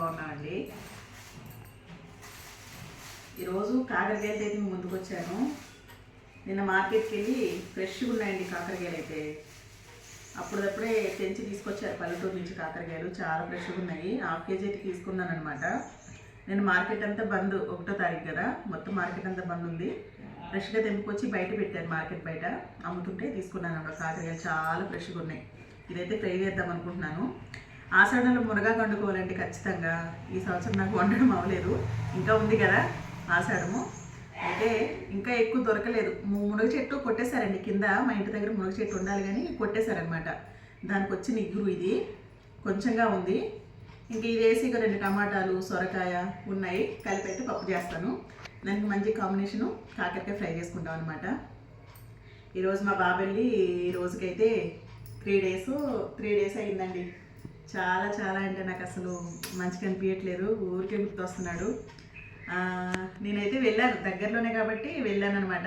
బాగున్నామండి ఈరోజు కాకరకాయలు అయితే ముందుకు వచ్చాను నిన్న మార్కెట్కి వెళ్ళి ఫ్రెష్గా ఉన్నాయండి కాకరకాయలు అయితే. అప్పుడప్పుడే తెంచి తీసుకొచ్చారు పల్లెటూరు నుంచి కాకరకాయలు. చాలా ఫ్రెష్గా ఉన్నాయి. హాఫ్ కేజీ అయితే తీసుకున్నాను అనమాట నేను మార్కెట్ అంతా బంద్ ఒకటో తారీఖు కదా. మొత్తం మార్కెట్ అంతా బంద్ ఉంది. ఫ్రెష్గా తెంపుకొచ్చి బయట పెట్టాను మార్కెట్ బయట. అమ్ముతుంటే తీసుకున్నాను అనమాట కాకరకాయలు. చాలా ఫ్రెష్గా ఉన్నాయి. ఇదైతే ఫ్రై చేద్దాం అనుకుంటున్నాను. ఆషాఢంలో మునగా వండుకోవాలండి ఖచ్చితంగా ఈ సంవత్సరం నాకు వండడం అవ్వలేదు. ఇంకా ఉంది కదా ఆషాఢము అయితే ఇంకా ఎక్కువ దొరకలేదు. మునగ చెట్టు కొట్టేశారండి. కింద మా ఇంటి దగ్గర మునగ చెట్టు ఉండాలి కానీ కొట్టేశారనమాట దానికి వచ్చిన ఇగురు ఇది. కొంచెంగా ఉంది. ఇంక ఇది వేసి ఇక రెండు టమాటాలు సొరకాయ ఉన్నాయి. కలిపి అయితే పప్పు చేస్తాను. దానికి మంచి కాంబినేషను కాకరకాయ ఫ్రై చేసుకుంటాం అనమాట ఈరోజు మా బాబెళ్ళి ఈ రోజుకైతే త్రీ డేస్ త్రీ డేస్ అయిందండి. చాలా చాలా అంటే నాకు అసలు మంచిగా అనిపించట్లేదు ఊరికే గుర్తొస్తున్నాడు. నేనైతే వెళ్ళాను. దగ్గరలోనే కాబట్టి వెళ్ళాను అనమాట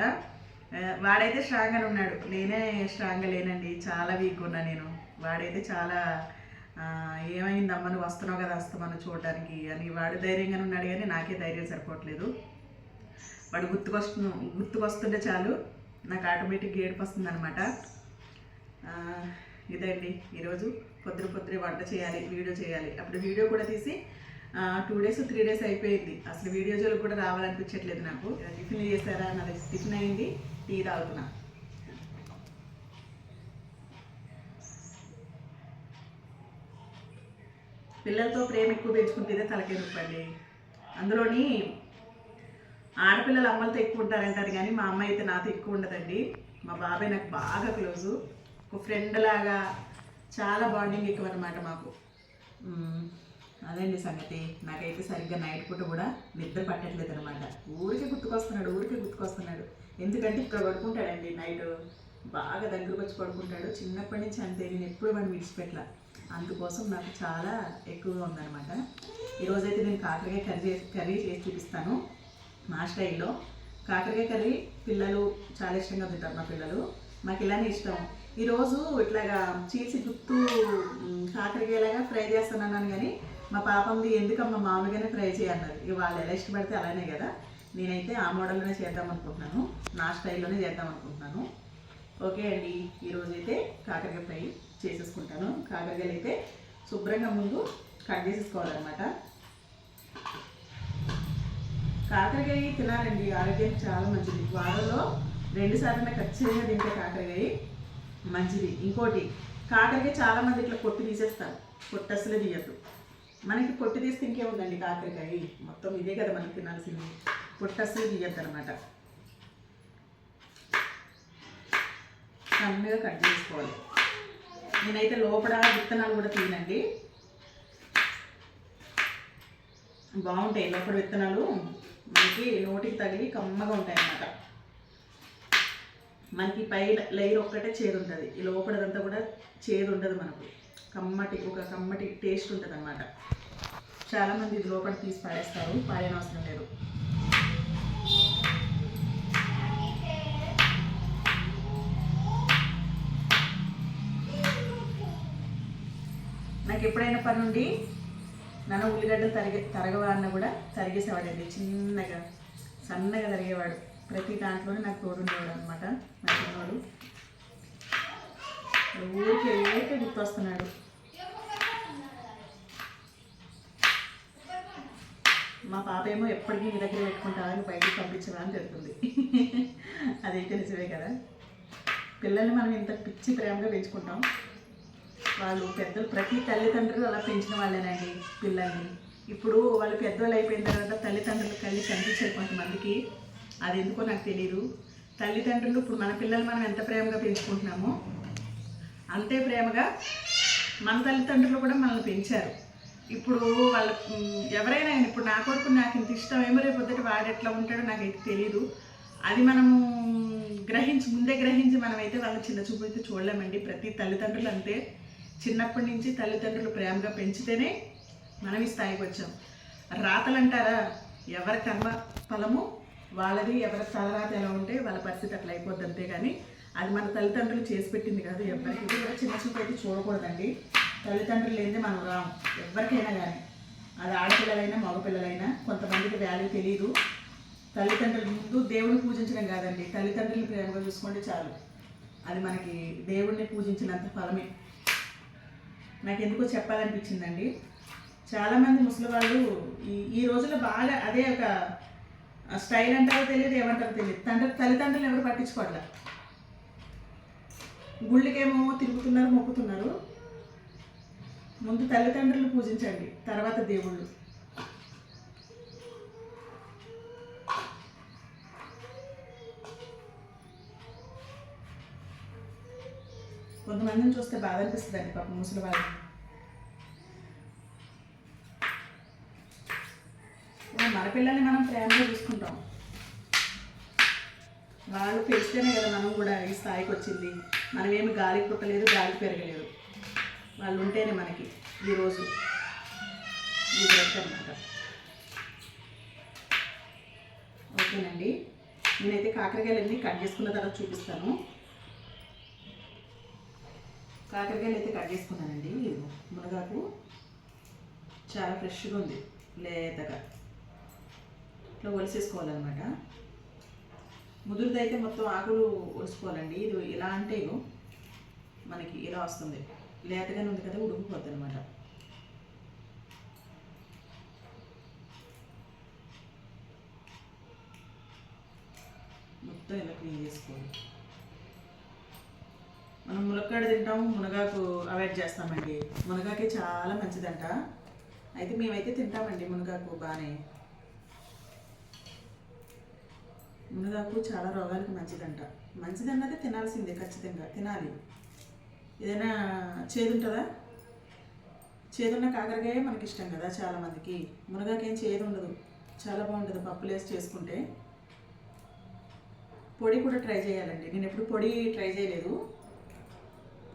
వాడైతే స్ట్రాంగ్గానే ఉన్నాడు. నేనే స్ట్రాంగ్గా లేనండి. చాలా వీక్ ఉన్నా నేను. వాడైతే చాలా ఆ, ఏమైందమ్మా నువ్వు వస్తున్నావు కదా వస్తామని చూడడానికి అని వాడు ధైర్యంగానే ఉన్నాడు కానీ నాకే ధైర్యం సరిపోవట్లేదు. వాడు గుర్తుకొస్తు గుర్తుకొస్తుంటే చాలు. నాకు ఆటోమేటిక్ ఏడుపు వస్తుంది అనమాట ఇదండి. ఈరోజు పొద్దున పొద్దున వంట చేయాలి వీడియో చేయాలి. అప్పుడు వీడియో కూడా తీసి టూ డేస్ త్రీ డేస్ అయిపోయింది. అసలు వీడియో జోలు కూడా రావాలనిపించట్లేదు నాకు. టిఫిన్ చేశారా? నాది టిఫిన్ అయింది టీ తాగుతున్నా. పిల్లలతో ప్రేమ ఎక్కువ పెంచుకుంటేనే తలకే నొప్పండి. అందులోని ఆడపిల్లలు అమ్మలతో ఎక్కువ ఉంటారంటారు కానీ మా అమ్మ అయితే నాతో ఎక్కువ ఉండదండి. మా బాబాయ్ నాకు బాగా క్లోజు. ఒక ఫ్రెండ్ లాగా చాలా బాండింగ్ ఎక్కువ అనమాట మాకు. అదండి సంగతి? నాకైతే సరిగ్గా నైట్ పూట కూడా నిద్ర పట్టట్లేదు అనమాట ఊరికే గుర్తుకొస్తున్నాడు ఊరికే గుర్తుకొస్తున్నాడు. ఎందుకంటే ఇక్కడ పడుకుంటాడండి నైట్ బాగా దగ్గరకు వచ్చి పడుకుంటాడు. చిన్నప్పటి నుంచి అంతే నేను ఎప్పుడు వాడిని విడిచిపెట్టలా. అందుకోసం నాకు చాలా ఎక్కువగా ఉందన్నమాట. ఈరోజైతే నేను కాకరకాయ కర్రీ కర్రీ చేసి చూపిస్తాను మా స్టైల్లో. కాకరకాయ కర్రీ పిల్లలు చాలా ఇష్టంగా తింటారు మా పిల్లలు. మాకు ఇలానే ఇష్టం. ఈరోజు ఇట్లాగా చీల్చి గుత్తు మ్, కాకరకాయలాగా ఫ్రై చేస్తున్నాను కానీ మా పాపంది ఎందుకమ్మా మామూలుగానే ఫ్రై చేయన్నారు ఇక వాళ్ళు ఎలా ఇష్టపడితే అలానే కదా. నేనైతే ఆ మోడల్లోనే చేద్దాం అనుకుంటున్నాను. నా స్టైల్లోనే చేద్దాం అనుకుంటున్నాను. ఓకే అండి. ఈరోజు అయితే కాకరకాయ ఫ్రై చేసేసుకుంటాను. కాకరకాయలు అయితే శుభ్రంగా ముందు కట్ చేసేసుకోవాలన్నమాట. కాకరకాయ తినాలండి. ఆరోగ్యానికి చాలా మంచిది. వారంలో రెండు సార్లు ఖచ్చితంగా తింటే కాకరకాయ. మంచిది. ఇంకోటి కాకరకాయ చాలా మంది ఇట్లా కొట్టి తీసేస్తారు. పొట్టు అసలే తీయద్దు. మనకి పొట్టు తీస్తే ఇంకేముందండి కాకరకాయ? మొత్తం ఇదే కదా మనకి తినాల్సింది. పొట్టు అసలు తీయద్దు అనమాట సన్నగా కట్ చేసుకోవాలి. నేనైతే లోపల విత్తనాలు కూడా తినండి బాగుంటాయి లోపల విత్తనాలు. మనకి నోటికి తగిలి కమ్మగా ఉంటాయి అన్నమాట మనకి పై లేయర్ ఒక్కటే చేదు ఉంటుంది ఈ లోపలదంతా కూడా చేదు ఉండదు మనకు. కమ్మటి ఒక కమ్మటి టేస్ట్ ఉంటుంది అనమాట చాలామంది ఇది లోపల తీసి పాడేస్తారు పాడనవసరం లేదు. నాకు ఎప్పుడైనా పని ఉండి నన్ను ఉల్లిగడ్డలు తరిగే తరగవా అన్న కూడా తరిగేసేవాడండి. చిన్నగా సన్నగా తరిగేవాడు. ప్రతి దాంట్లోనే నాకు తోడుండేవాడు అనమాట మా చిన్నవాడు ఊరికే ఊరికే గుర్తొస్తున్నాడు. మా పాప ఏమో ఎప్పటికీ మీ దగ్గర పెట్టుకుంటావని బయటికి పంపించరా అని చెప్తుంది. అదే తెలిసివే కదా. పిల్లల్ని మనం ఇంత పిచ్చి ప్రేమగా పెంచుకుంటాం. వాళ్ళు పెద్దలు ప్రతి తల్లిదండ్రులు అలా పెంచిన వాళ్ళేనండి పిల్లల్ని. ఇప్పుడు వాళ్ళు పెద్దవాళ్ళు అయిపోయిన తర్వాత తల్లిదండ్రులు కలిసి కనిపించారు కొంతమందికి. అది ఎందుకో నాకు తెలియదు తల్లిదండ్రులు ఇప్పుడు మన పిల్లలు మనం ఎంత ప్రేమగా పెంచుకుంటున్నామో అంతే ప్రేమగా మన తల్లిదండ్రులు కూడా మనల్ని పెంచారు. ఇప్పుడు వాళ్ళ ఎవరైనా ఇప్పుడు నా కొడుకు నాకు ఇంత ఇష్టం ఏమో రేపు పొద్దుట వాడు ఎట్లా ఉంటాడో నాకైతే తెలియదు అది మనము గ్రహించి ముందే గ్రహించి మనమైతే వాళ్ళ చిన్న చూపు అయితే చూడలేమండి. ప్రతి తల్లిదండ్రులు అంతే. చిన్నప్పటి నుంచి తల్లిదండ్రులు ప్రేమగా పెంచితేనే మనం ఈ స్థాయికి వచ్చాం. రాతలు అంటారా ఎవరి కర్మ ఫలము? వాళ్ళది ఎవరి తలరాత ఎలా ఉంటే వాళ్ళ పరిస్థితి అట్లా అయిపోద్ది అంతే కానీ అది మన తల్లిదండ్రులు చేసి పెట్టింది కాదు ఎవరికి. కూడా చిన్న చూపు అయితే చూడకూడదండి. తల్లిదండ్రులు లేనిదే మనం రాము ఎవరికైనా కానీ అది ఆడపిల్లలైనా మగపిల్లలైనా కొంతమందికి వాల్యూ తెలియదు తల్లిదండ్రుల ముందు దేవుడిని పూజించడం కాదండి. తల్లిదండ్రులను ప్రేమగా చూసుకుంటే చాలు. అది మనకి దేవుడిని పూజించినంత ఫలమే. నాకు ఎందుకో చెప్పాలనిపించిందండి. చాలామంది ముసలి వాళ్ళు ఈ ఈ రోజుల్లో బాగా అదే ఒక స్టైల్ అంటారో తెలియదు ఏమంటారో తెలియదు. తండ్రి తల్లిదండ్రులు ఎవరు పట్టించుకోవట్లే? గుళ్ళకేమో తిరుగుతున్నారు మొక్కుతున్నారు. ముందు తల్లిదండ్రులు పూజించండి తర్వాత దేవుళ్ళు. కొంతమందిని చూస్తే బాధ అనిపిస్తుంది అండి పాప ముసలి వాళ్ళు మన పిల్లల్ని మనం ప్రేమగా చూసుకుంటాం వాళ్ళు పెంచితేనే కదా మనం కూడా ఈ స్థాయికి వచ్చింది. మనం ఏమి గాలికి పుట్టలేదు గాలి పెరగలేదు. వాళ్ళు ఉంటేనే మనకి ఈరోజు ఈ బ్రెడ్ అనమాట ఓకేనండి. నేనైతే కాకరకాయలన్నీ కట్ చేసుకున్న తర్వాత చూపిస్తాను. కాకరకాయలు అయితే కట్ చేసుకున్నానండి. మునగాకు చాలా ఫ్రెష్గా ఉంది లేతగా. ఇట్లా ఒలిసేసుకోవాలన్నమాట. ముదురుదైతే మొత్తం ఆకులు ఒలుసుకోవాలండి. ఇది ఇలా అంటే మనకి ఇలా వస్తుంది. లేతగానే ఉంది కదా ఉడుకుపోద్ది అనమాట మొత్తం ఇలా క్లీన్ చేసుకోవాలి. మనం మునక్కాడ తింటాము మునగాకు అవాయిడ్ చేస్తామండి. మునగాకే చాలా మంచిదంట. అయితే మేమైతే తింటామండి మునగాకు బాగానే మునగాకు చాలా రోగాలకు మంచిదంట. మంచిదన్నది తినాల్సిందే ఖచ్చితంగా. తినాలి. ఏదైనా చేదు ఉంటుందా చేదున్న కాకరకాయ మనకి ఇష్టం కదా చాలామందికి. మునగాకేం చేదు ఉండదు చాలా బాగుంటుంది పప్పులు వేసి చేసుకుంటే. పొడి కూడా ట్రై చేయాలండి. నేను ఎప్పుడు పొడి ట్రై చేయలేదు.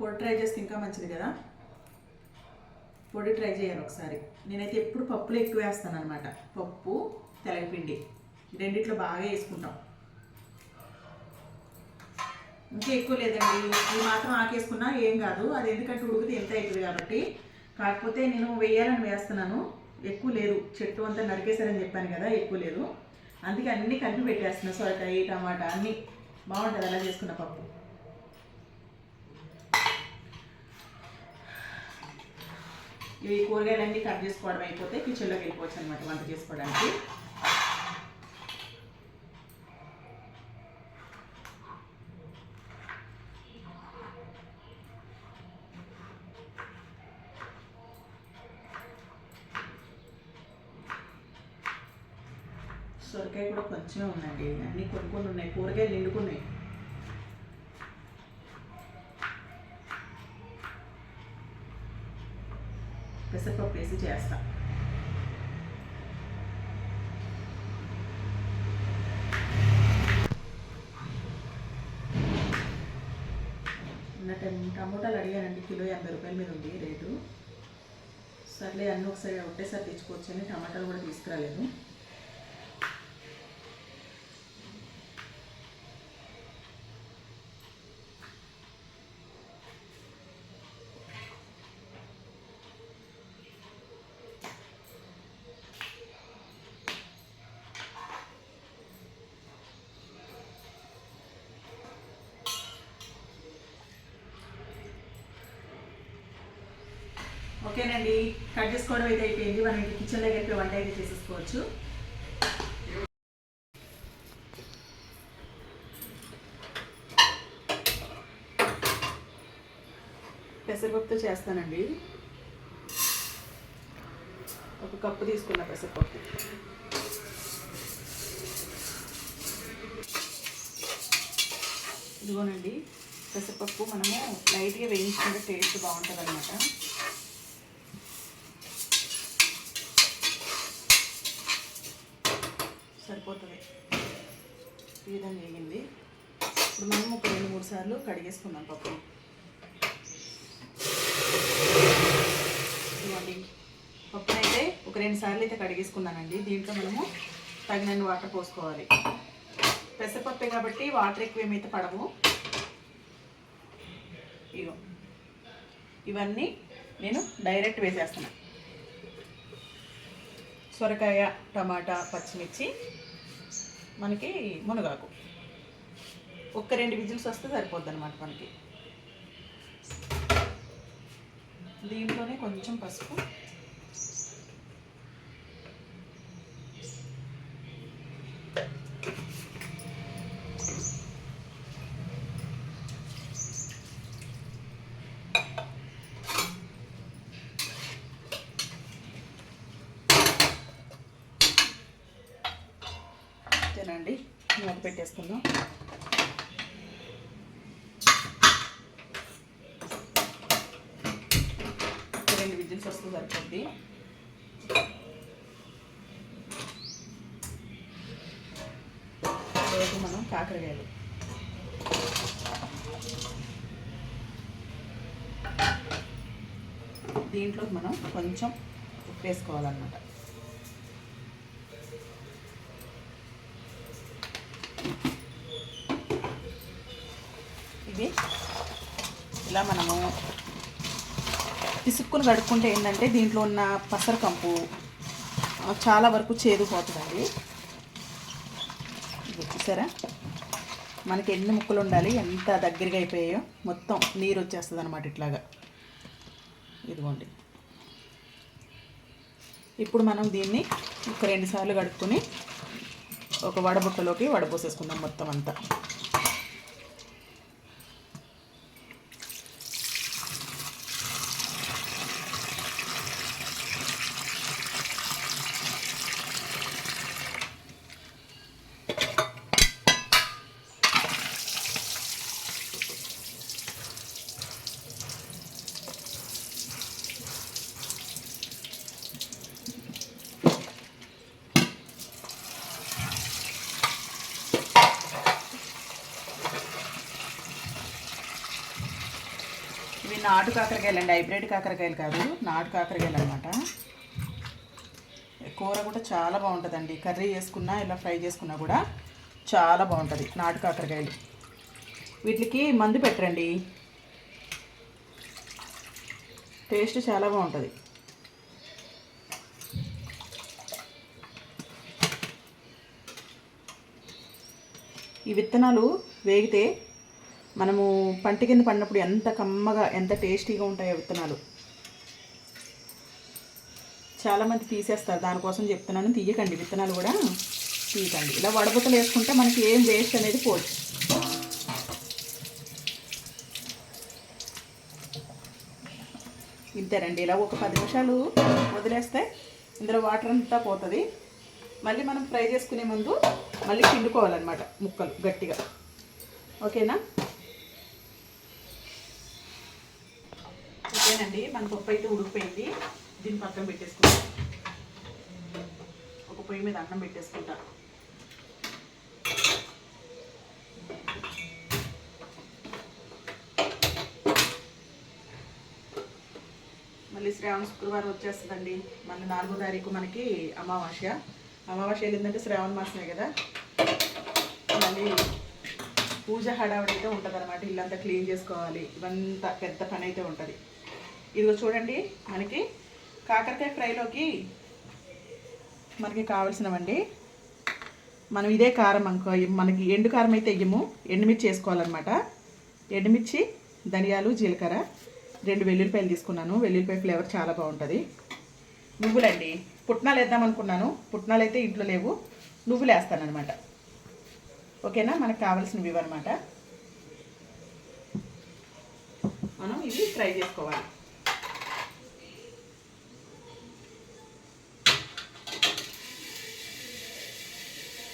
పొడి ట్రై చేస్తే ఇంకా మంచిది కదా. పొడి ట్రై చేయాలి ఒకసారి. నేనైతే ఎప్పుడు పప్పులు ఎక్కువ వేస్తాను అనమాట పప్పు తెలగపిండి. రెండిట్లో బాగా వేసుకుంటాం. ఇంకా ఎక్కువ లేదండి. ఇది మాత్రం ఆకేసుకున్నా ఏం కాదు. అది ఎందుకంటే ఉడికితే ఎంత అవుతుంది కాబట్టి. కాకపోతే నేను వేయాలని వేస్తున్నాను. ఎక్కువ లేదు. చెట్టు అంతా నరికేశారని చెప్పాను కదా ఎక్కువ లేదు. అందుకే అన్నీ కలిపి పెట్టేస్తున్నా. సొరకాయ టమాటా అన్నీ. బాగుంటుంది అలా చేసుకున్న పప్పు. ఇవి కూరగాయలన్నీ కట్ చేసుకోవడం అయిపోతే కిచెన్లోకి వెళ్ళిపోవచ్చు అనమాట వంట చేసుకోవడానికి. సొరకాయ కూడా కొంచెం ఉందండి. అన్నీ కొన్ని కొన్ని ఉన్నాయి. కూరగాయలు నిండుకున్నాయి. పెసరపప్పు వేసి చేస్తా. టమోటాలు అడిగానండి. కిలో యాభై రూపాయల మీద ఉంది రేటు. సర్లే అన్నీ ఒకసారి ఒకటేసారి తెచ్చుకోవచ్చు అని టమాటాలు కూడా తీసుకురాలేదు. ఓకేనండి. కట్ చేసుకోవడం అయితే అయిపోయింది. మనం ఇంటి కిచెన్ దగ్గరికి వంట అయితే చేసేసుకోవచ్చు. పెసరపప్పుతో చేస్తానండి. ఒక కప్పు తీసుకున్న పెసరపప్పు. ఇదిగోనండి పెసరపప్పు మనము లైట్గా వేయించుకుంటే టేస్ట్ బాగుంటుంది అనమాట సరిపోతుంది ఈ విధంగా వేగింది ఇప్పుడు మనం ఒక రెండు మూడు సార్లు కడిగేసుకుందాం పప్పు. ఇదిగోండి. పప్పునైతే ఒక రెండు సార్లు అయితే కడిగేసుకున్నానండి. దీంట్లో మనము తగినన్ని వాటర్ పోసుకోవాలి. పెసరపప్పు కాబట్టి వాటర్ ఎక్కువ ఏమైతే పడవు. ఇగో. ఇవన్నీ నేను డైరెక్ట్ వేసేస్తున్నాను సొరకాయ టమాటా పచ్చిమిర్చి మనకి మునగాకు. ఒక్క రెండు విజిల్స్ వస్తే సరిపోద్ది అనమాట మనకి. దీంట్లోనే కొంచెం పసుపు తినండి మూత పెట్టేసుకుందాం ఒక రెండు విజిల్స్ వస్తే సరిపోద్ది మనం కాకరకాయలు. దీంట్లో మనం కొంచెం ఉప్పు వేసుకోవాలన్నమాట ఇవి ఇలా మనము పిసుక్కుని కడుక్కుంటే ఏంటంటే దీంట్లో ఉన్న పసరకంపు చాలా వరకు చేదుపోతుందండి. చూసారా? మనకి ఎన్ని ముక్కలు ఉండాలి ఎంత దగ్గరగా అయిపోయాయో మొత్తం నీరు వచ్చేస్తుంది అనమాట ఇట్లాగా. ఇదిగోండి. ఇప్పుడు మనం దీన్ని ఒక రెండు సార్లు కడుక్కొని ఒక వడబుట్టలోకి వడపోసేసుకుందాం మొత్తం అంతా ఇవి నాటు కాకరకాయలు అండి హైబ్రిడ్ కాకరకాయలు కాదు నాటు కాకరకాయలు అనమాట కూర కూడా చాలా బాగుంటుందండి. కర్రీ చేసుకున్నా ఇలా ఫ్రై చేసుకున్నా కూడా చాలా బాగుంటుంది నాటు కాకరకాయలు. వీటికి మందు పెట్టరండి. టేస్ట్ చాలా బాగుంటుంది. ఈ విత్తనాలు వేగితే మనము పంట కింద పడినప్పుడు ఎంత కమ్మగా ఎంత టేస్టీగా ఉంటాయో విత్తనాలు. చాలామంది తీసేస్తారు. దానికోసం చెప్తున్నాను. తీయకండి. విత్తనాలు కూడా తీయకండి. ఇలా వడబుట్టలు వేసుకుంటే మనకి ఏం వేస్ట్ అనేది పోదు. ఇంతేనండి. ఇలా ఒక పది నిమిషాలు వదిలేస్తే ఇందులో వాటర్ అంతా పోతుంది. మళ్ళీ మనం ఫ్రై చేసుకునే ముందు మళ్ళీ పిండుకోవాలన్నమాట ముక్కలు గట్టిగా. ఓకేనా? ఓకేనండి మన పప్పు అయితే ఉడికిపోయింది. దీన్ని పక్కన పెట్టేసుకుంటాం. ఒక పొయ్యి మీద అన్నం పెట్టేసుకుంటా. మళ్ళీ శ్రావణ శుక్రవారం వచ్చేస్తుందండి. మళ్ళీ నాలుగో తారీఖు మనకి అమావాస్య. అమావాస్య ఏంటంటే శ్రావణ మాసమే కదా. మళ్ళీ పూజ హడావిడి అయితే ఉంటుంది అనమాట ఇల్లంతా క్లీన్ చేసుకోవాలి. ఇవంతా పెద్ద పని అయితే ఉంటుంది. ఇదిగో చూడండి మనకి కాకరకాయ ఫ్రైలోకి మనకి కావాల్సినవండి. మనం ఇదే కారం అనుకో మనకి ఎండు కారం అయితే ఇయ్యము ఎండుమిర్చి వేసుకోవాలన్నమాట. ఎండుమిర్చి ధనియాలు జీలకర్ర రెండు వెల్లుల్లిపాయలు తీసుకున్నాను. వెల్లుల్లిపాయ ఫ్లేవర్ చాలా బాగుంటుంది. నువ్వులండి పుట్నాలు వేద్దాం అనుకున్నాను. పుట్నాలు అయితే ఇంట్లో లేవు. నువ్వులు వేస్తానమాట ఓకేనా? మనకు కావాల్సినవి ఇవన్నమాట మనం ఇవి ఫ్రై చేసుకోవాలి.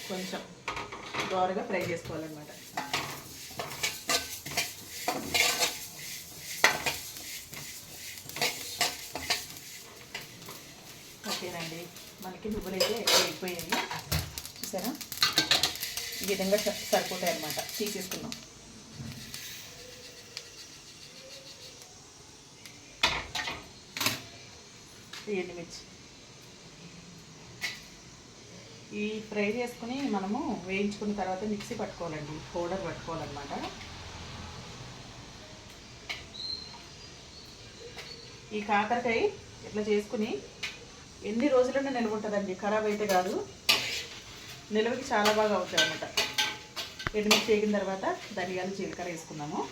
కొంచెం దోరగా ఫ్రై చేసుకోవాలన్నమాట. ఓకేనండి. మనకి నువ్వులైతే అయిపోయాయి. చూసారా? ఈ విధంగా స- సరిపోతాయి అన్నమాట తీసేసుకున్నాం ఈ ఎండుమిర్చి. ఈ ఫ్రై చేసుకుని మనము వేయించుకున్న తర్వాత మిక్సీ పట్టుకోవాలండి. పౌడర్ పట్టుకోవాలన్నమాట. ఈ కాకరకాయ ఇట్లా చేసుకుని ఎన్ని రోజులైనా నిల్వ ఉంటుందండి. ఖరాబ్ అయితే కాదు. నిల్వకి చాలా బాగా అవుతాయి అనమాట ఎండుమిర్చి వేగిన తర్వాత ధనియాలు జీలకర్ర వేసుకుందాము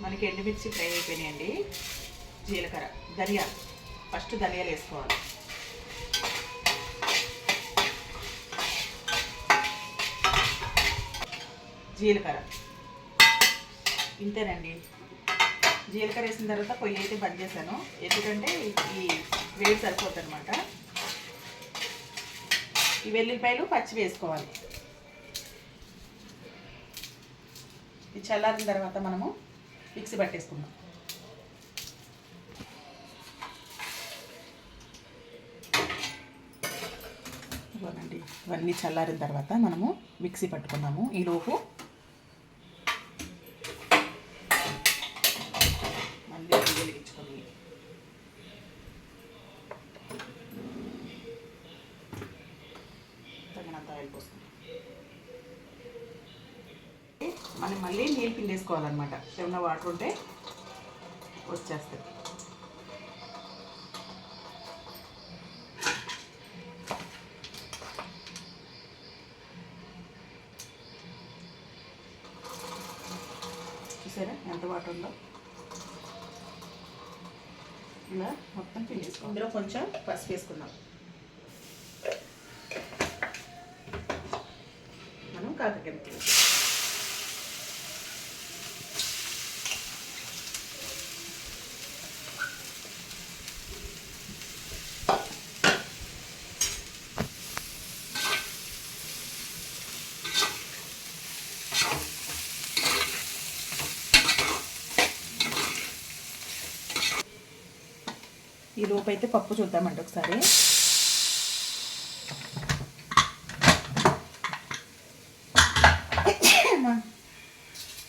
మనకి ఎండుమిర్చి ఫ్రై అయిపోయినాయండి. జీలకర్ర ధనియాలు. ఫస్ట్ ధనియాలు వేసుకోవాలి. జీలకర్ర. ఇంతేనండి. జీలకర్ర వేసిన తర్వాత పొయ్యి అయితే బంద్ చేశాను. ఎందుకంటే ఈ వేడి సరిపోతుంది అనమాట ఈ వెల్లుల్లిపాయలు పచ్చి వేసుకోవాలి. ఇది చల్లారిన తర్వాత మనము మిక్సీ పట్టేసుకుందాం. ఇవ్వనండి. ఇవన్నీ చల్లారిన తర్వాత మనము మిక్సీ పట్టుకున్నాము ఈలోపు మళ్ళీ పొయ్యి వెలిగించుకొని తగినంత ఆయిల్ పోసుకుందాం మనం మళ్ళీ నీళ్ళు పిండేసుకోవాలన్నమాట. ఏమన్నా వాటర్ ఉంటే వచ్చేస్తాయి చూసారా ఎంత వాటర్ ఉందో ఇలా మొత్తం పిండేసుకో ఇందులో కొంచెం పసుపు వేసుకుందాం మనం కాకరకాయ ముక్కలు వేసుకుందాం. ఈ అయితే పప్పు చూద్దామండి ఒకసారి.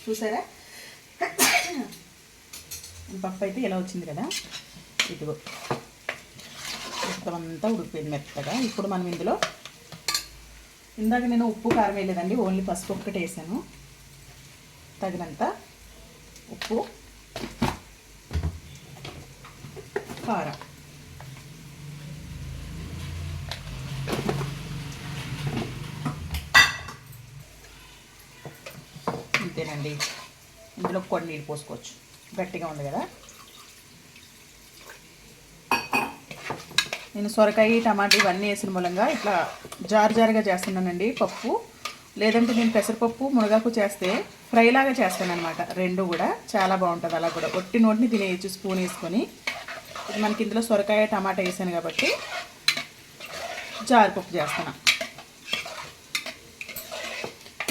చూసారా? పప్పు అయితే ఎలా వచ్చింది కదా? ఇదిగో. మొత్తం అంతా ఉడికిపోయింది మెత్తగా. ఇప్పుడు మనం ఇందులో ఇందాక నేను ఉప్పు కారం వేయలేదండి ఓన్లీ పసుపు ఒక్కటే వేసాను. తగినంత ఉప్పు కారం అంతేనండి ఇందులో కొన్ని నీళ్ళు పోసుకోవచ్చు. గట్టిగా ఉంది కదా. నేను సొరకాయ టమాటా ఇవన్నీ వేసిన మూలంగా ఇట్లా జారు జారుగా చేస్తున్నానండి పప్పు. లేదంటే నేను పెసరపప్పు మునగాకు చేస్తే ఫ్రైలాగా చేస్తాను అనమాట రెండు కూడా. చాలా బాగుంటుంది. అలా కూడా. ఒట్టి నోటిని తినేయచ్చు. స్పూన్ వేసుకొని. ఇది మనకి ఇందులో సొరకాయ టమాటా వేసాను కాబట్టి జారు పప్పు చేస్తాను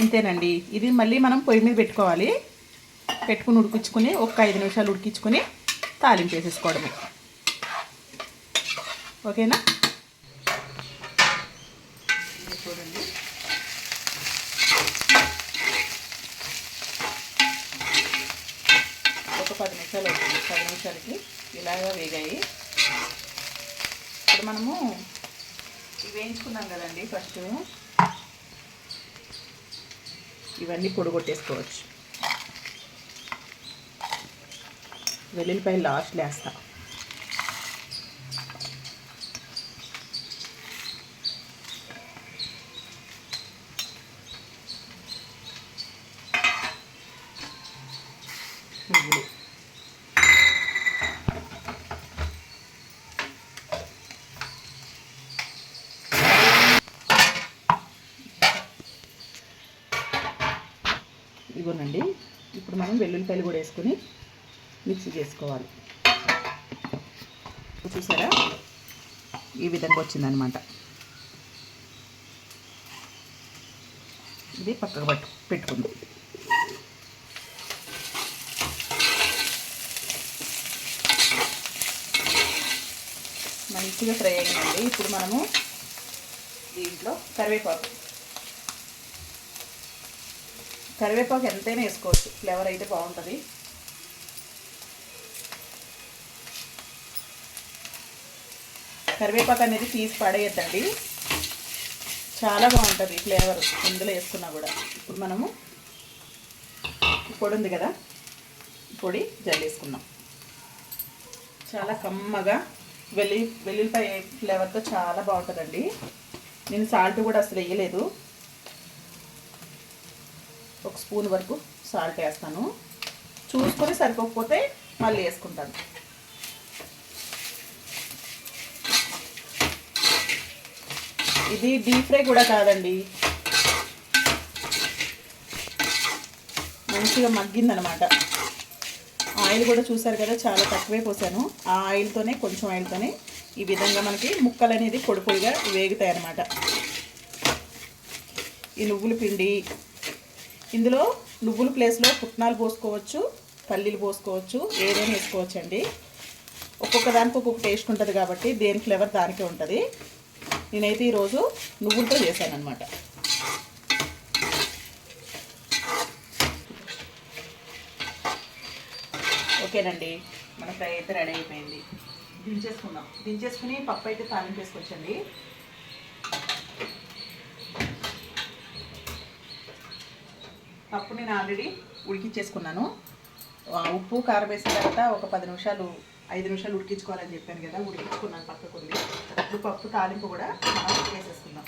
ఇంతేనండి. ఇది మళ్ళీ మనం పొయ్యి మీద పెట్టుకోవాలి. పెట్టుకుని ఉడికించుకొని ఒక ఐదు నిమిషాలు ఉడికించుకొని తాలింపు వేసేసుకోవడమే. ఓకేనా ఇది చూడండి ఒక పది నిమిషాలు అవుతుంది పది నిమిషాలకి ఇలాగా వేగాయి ఇప్పుడు మనము ఇవి వేయించుకున్నాం కదండి ఫస్ట్ ఇవన్నీ పొడగొట్టేసుకోవచ్చు. కొట్టేసుకోవచ్చు లాస్ట్ లేస్తాను వేస్తా నువ్వులు ఇదిగోనండి ఇప్పుడు మనం వెల్లుల్లిపాయలు కూడా వేసుకొని మిక్సీ చేసుకోవాలి. చూసారా? ఈ విధంగా వచ్చిందనమాట ఇది పక్కకు పట్టు పెట్టుకుందాం. మంచిగా ఫ్రై అయిందండి. ఇప్పుడు మనము దీంట్లో కరివేపాకు కరివేపాకు ఎంతైనా వేసుకోవచ్చు. ఫ్లేవర్ అయితే బాగుంటుంది. కరివేపాకు అనేది తీసి పడేయద్దండి. చాలా బాగుంటుంది ఫ్లేవర్. ఇందులో వేసుకున్నా కూడా. ఇప్పుడు మనము పొడి ఉంది కదా పొడి జల్లేసుకున్నాం చాలా కమ్మగా వెల్లి వెల్లుల్లిపాయ ఫ్లేవర్తో చాలా బాగుంటుందండి. నేను సాల్ట్ కూడా అసలు వేయలేదు. స్పూన్ వరకు సాల్ట్ వేస్తాను. చూసుకొని సరిపోకపోతే మళ్ళీ వేసుకుంటాను. ఇది డీప్ ఫ్రై కూడా కాదండి. మంచిగా మగ్గిందనమాట. ఆయిల్ కూడా చూసారు కదా చాలా తక్కువే పోసాను. ఆ ఆయిల్తోనే కొంచెం ఆయిల్తోనే ఈ విధంగా మనకి ముక్కలు అనేది పొడి పొడిగా వేగుతాయి అన్నమాట ఈ నువ్వుల పిండి ఇందులో నువ్వుల ప్లేస్లో పుట్నాలు పోసుకోవచ్చు పల్లీలు పోసుకోవచ్చు ఏదైనా వేసుకోవచ్చు అండి ఒక్కొక్క దానికి ఒక్కొక్క టేస్ట్ ఉంటుంది కాబట్టి దేని ఫ్లేవర్ దానికే ఉంటుంది. నేనైతే ఈరోజు నువ్వులతో చేశాను అనమాట ఓకేనండి మన ఫ్రై అయితే రెడీ అయిపోయింది. దించేసుకుందాం. దించేసుకుని పప్పు అయితే తాలింపు వేసుకొచ్చండి. పప్పు నేను ఆల్రెడీ ఉడికిచ్చేసుకున్నాను. ఉప్పు కారం వేసిన తర్వాత ఒక పది నిమిషాలు ఐదు నిమిషాలు ఉడికించుకోవాలని చెప్పాను కదా ఉడికించుకున్నాను పక్కకు ఉంది ఇప్పుడు పప్పు తాలింపు కూడా మనం వేసేసుకుందాం.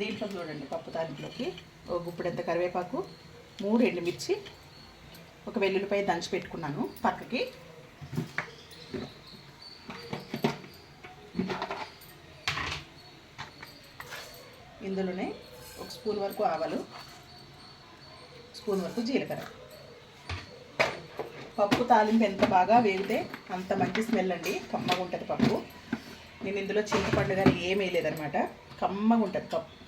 దీంట్లో చూడండి పప్పు తాలింపులోకి. ఒక గుప్పిడంత కరివేపాకు మూడు ఎండుమిర్చి ఒక వెల్లుల్లిపాయ దంచి పెట్టుకున్నాను పక్కకి. ఇందులోనే ఒక స్పూన్ వరకు ఆవాలు స్పూన్ వరకు జీలకర్ర. పప్పు తాలింపు ఎంత బాగా వేగితే అంత మంచి స్మెల్ అండి. కమ్మగా ఉంటుంది పప్పు. నేను ఇందులో చింతపండు కానీ ఏమీ లేదనమాట కమ్మగా ఉంటుంది పప్పు.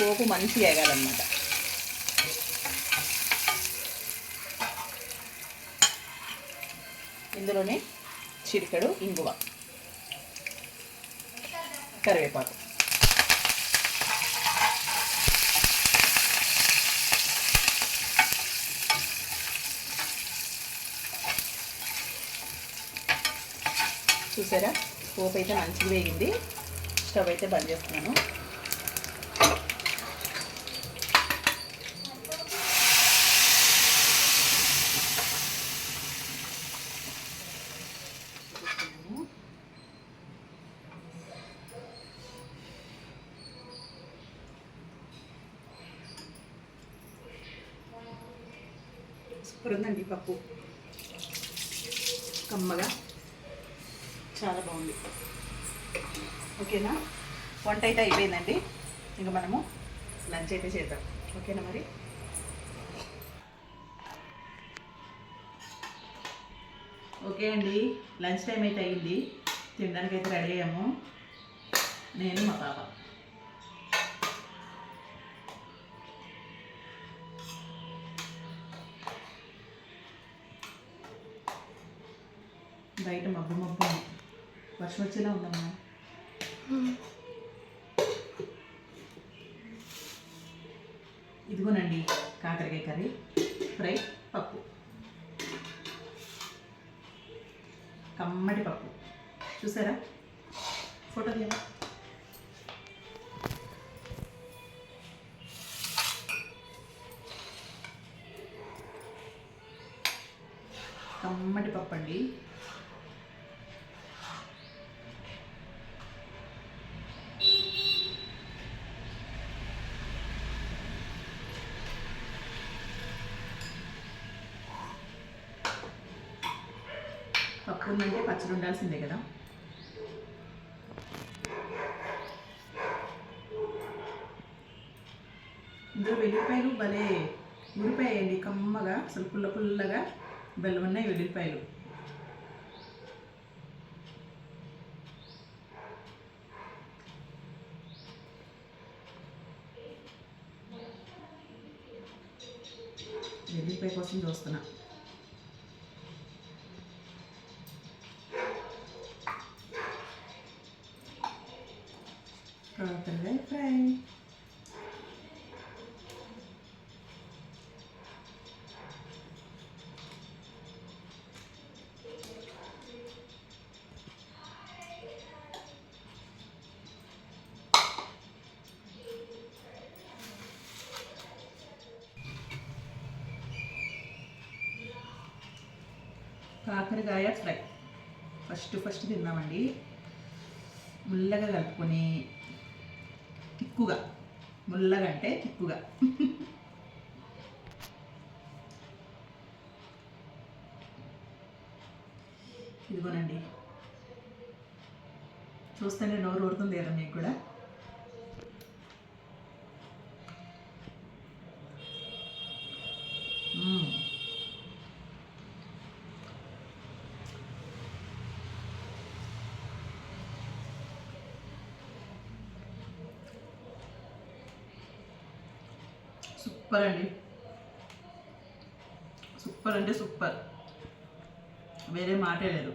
పోపు మంచి వేగాలన్నమాట. ఇందులోనే చిరికడు ఇంగువ కరివేపాకు. చూసారా? పోపు అయితే మంచిగా వేగింది. స్టవ్ అయితే బంద్ చేస్తున్నాను. సూపర్ ఉందండి పప్పు. కమ్మగా. చాలా బాగుంది. ఓకేనా? వంట అయితే అయిపోయిందండి. ఇంకా మనము లంచ్ అయితే చేద్దాం. ఓకేనా మరి? ఓకే అండి. లంచ్ టైం అయితే అయింది. తినడానికి అయితే రెడీ అయ్యాము. నేను మా పాప. వర్షం వచ్చేలా ఉందమ్మా ఇదిగోనండి కాకరకాయ కర్రీ ఫ్రై పప్పు. కమ్మటి పప్పు. చూసారా? ఫోటో తీయమా కమ్మటి పప్పు అండి అసలు ఉండాల్సిందే కదా. ఇందులో వెల్లిపాయలు భలే ఉరిపాయండి కమ్మగా అసలు పుల్ల పుల్లగా బెల్లం ఉన్నాయి వెల్లిపాయలు వెల్లిపాయ కోసం చూస్తున్నా. కాకరకాయ ఫ్రై కాకరకాయ ఫ్రై. ఫస్ట్ ఫస్ట్ తిన్నామండి. ముల్లగా కలుపుకొని తిక్కుగా ముల్లగా అంటే తిక్కుగా ఇదిగోనండి చూస్తేనే నోరు ఊరుతుంది కదా మీకు కూడా? సూపర్ అండి. సూపర్ అంటే సూపర్. వేరే మాటే లేదు.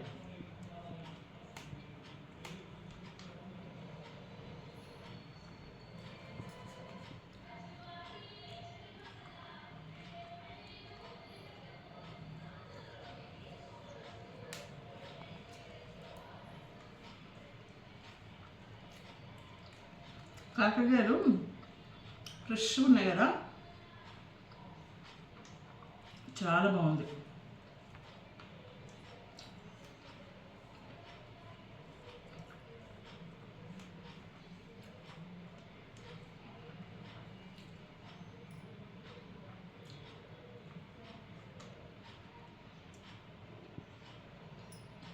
కాకరకాయలు ఫ్రెష్ ఉన్నాయి కదా. చాలా బాగుంది.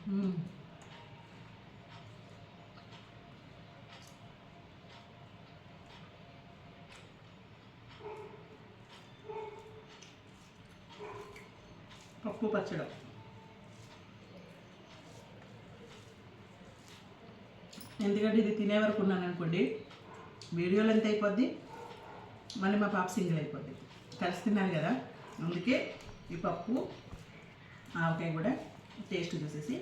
మ్మ్. పప్పు పచ్చడి. ఎందుకంటే ఇది తినే వరకు ఉన్నాను అనుకోండి వీడియోలు ఎంత అయిపోద్ది మళ్ళీ మా పాప సింగిల్ అయిపోద్ది. కలిసి తిన్నాను కదా అందుకే ఈ పప్పు ఆవకాయ కూడా టేస్ట్ చూసేసి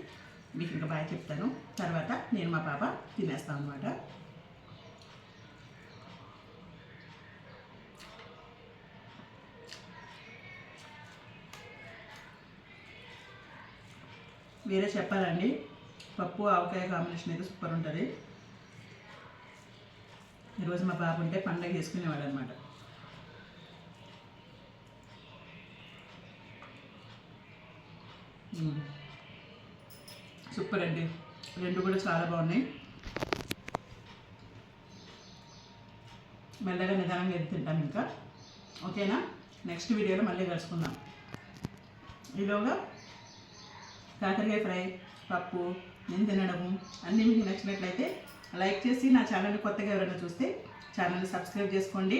మీకు ఇంకా బాగా చెప్తాను. తర్వాత నేను మా పాప తినేస్తాను అనమాట వేరే చెప్పాలండి. పప్పు ఆవకాయ కాంబినేషన్ అయితే సూపర్ ఉంటుంది. ఈరోజు మా బాబు ఉంటే పండగ చేసుకునేవాడు అనమాట సూపర్ అండి. రెండు కూడా చాలా బాగున్నాయి. మెల్లగా నిదానంగా ఎత్తి తింటాం ఇంకా. ఓకేనా? నెక్స్ట్ వీడియోలో మళ్ళీ కలుసుకుందాం. ఈలోగా కాకరకాయ ఫ్రై పప్పు నేను తినడము అన్నీ మీకు నచ్చినట్లయితే లైక్ చేసి నా ఛానల్ని కొత్తగా ఎవరైనా చూస్తే ఛానల్ని సబ్స్క్రైబ్ చేసుకోండి.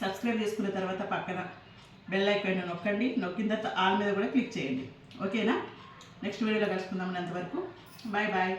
సబ్స్క్రైబ్ చేసుకున్న తర్వాత పక్కన బెల్ ఐకాన్ నొక్కండి. నొక్కిన తర్వాత ఆల్ మీద కూడా క్లిక్ చేయండి. ఓకేనా? నెక్స్ట్ వీడియోలో కలుసుకుందాం అంతవరకు బాయ్ బాయ్.